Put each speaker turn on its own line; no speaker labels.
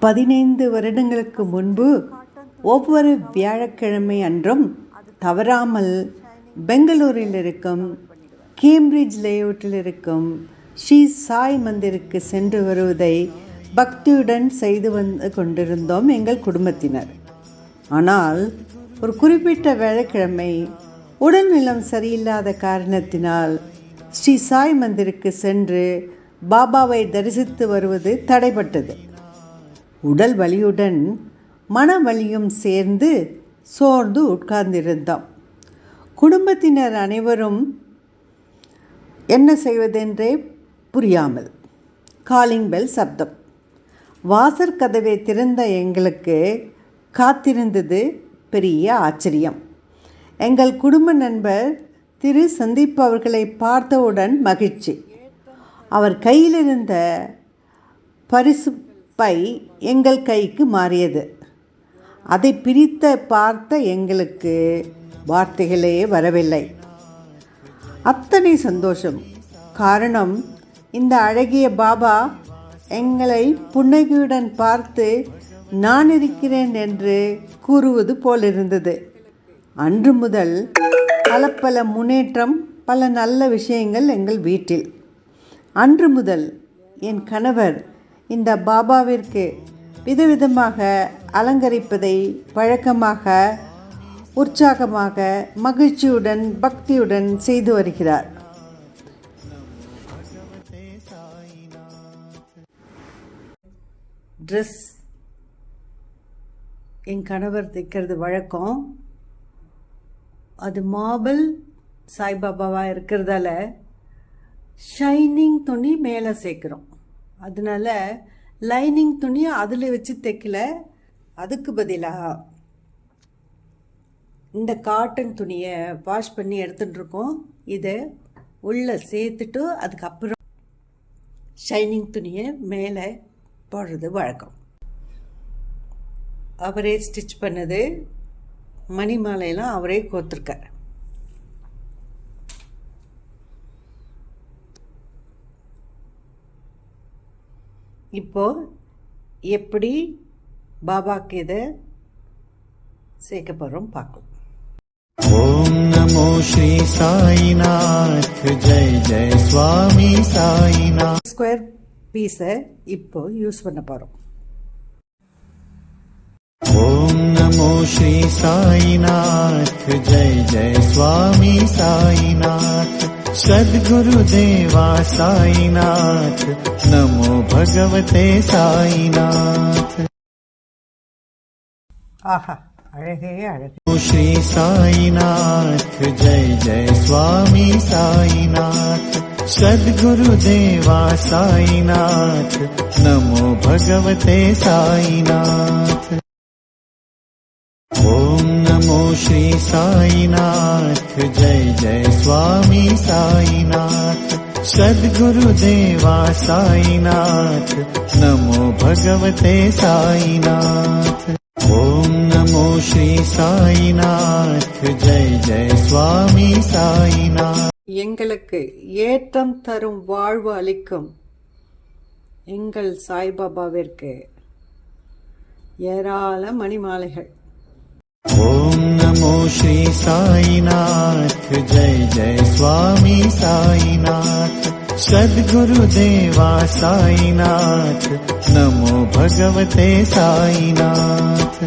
பதினைந்து வருடங்களுக்கு முன்பு ஒவ்வொரு வியாழக்கிழமை அன்றும் தவறாமல் பெங்களூரில் இருக்கும் கேம்பிரிட்ஜ் லேஅவுட்டில் இருக்கும் ஸ்ரீ சாய் மந்திருக்கு சென்று வருவதை பக்தியுடன் செய்து வந்து கொண்டிருந்தோம் எங்கள் குடும்பத்தினர். ஆனால் ஒரு குறிப்பிட்ட வியாழக்கிழமை உடல்நலம் சரியில்லாத காரணத்தினால் ஸ்ரீ சாய் மந்திருக்கு சென்று பாபாவை தரிசித்து வருவது தடைப்பட்டது உடல் வலியுடன் மன வலியும் சேர்ந்து சோர்ந்து உட்கார்ந்திருந்தோம் குடும்பத்தினர் அனைவரும் என்ன செய்வதென்றே புரியாமல் காலிங் பெல் சப்தம். வாசற் கதவை திறந்த எங்களுக்கு காத்திருந்தது பெரிய ஆச்சரியம். எங்கள் குடும்ப நண்பர் திரு சந்தீப் அவர்களை பார்த்தவுடன் மகிழ்ச்சி. அவர் கையிலிருந்த பரிசு பை எங்கள் கைக்கு மாறியது. அதை பிரித்த பார்த்த எங்களுக்கு வார்த்தைகளே வரவில்லை. அத்தனை சந்தோஷம். காரணம் இந்த அழகிய பாபா எங்களை புன்னகையுடன் பார்த்து நான் இருக்கிறேன் என்று கூறுவது போலிருந்தது. அன்று முதல் பல பல முன்னேற்றம் பல நல்ல விஷயங்கள் எங்கள் வீட்டில். அன்று முதல் என் கணவர் இந்த பாபாவிற்கு விதவிதமாக அலங்கரிப்பதை பழக்கமாக உற்சாகமாக மகிழ்ச்சியுடன் பக்தியுடன் செய்து வருகிறார். ட்ரெஸ் என் கணவர் தைக்கிறது வழக்கம். அது மார்பிள் சாய்பாபாவாக இருக்கிறதால ஷைனிங் துணி மேலே சேர்க்குறோம். அதனால லைனிங் துணியை அதில் வச்சு தைக்கல. அதுக்கு பதிலாக இந்த காட்டன் துணியை வாஷ் பண்ணி எடுத்துட்டுருக்கோம் இதை உள்ளே சேர்த்துட்டு அதுக்கப்புறம் ஷைனிங் துணியை மேலே போடுறது வழக்கம். அவரே ஸ்டிச் பண்ணது. மணி மாலையெல்லாம் அவரே கோத்துருக்கார். இப்போது எப்படி பாபாக்கு இதை சேர்க்க போகிறோம் பார்க்கலாம்.
ஓம் நமோ ஸ்ரீ சாய்நாத். ஜெய் ஜெய் சுவாமி சாய்நாத்.
ஸ்கொயர் பீஸை இப்போ யூஸ் பண்ண போகிறோம்
ஓம் நமோ ஸ்ரீ சாய்நாத். ஜெய் ஜெய் சுவாமி சாய்நாத். सद्गुरु देवा साईनाथ नमो भगवते साईनाथ। श्री साईनाथ जय जय स्वामी साईनाथ। सद्गुरु देवा साईनाथ नमो भगवते साईनाथ। श्री साईनाथ जय जय स्वामी साईनाथ सद्गुरुदेवा साईनाथ नमो भगवते साईनाथ ॐ नमो श्री साईनाथ जय जय स्वामी साईनाथ
எங்களுக்கு ஏற்றம் தரும் வாழ்வு அளிக்கும் எங்கள் சாய்பாபாவிற்கு ஏராள மணிமாலைகள்
ॐ नमो श्री साईनाथ जय जय स्वामी साईनाथ सद्गुरुदेवा साईनाथ नमो भगवते साईनाथ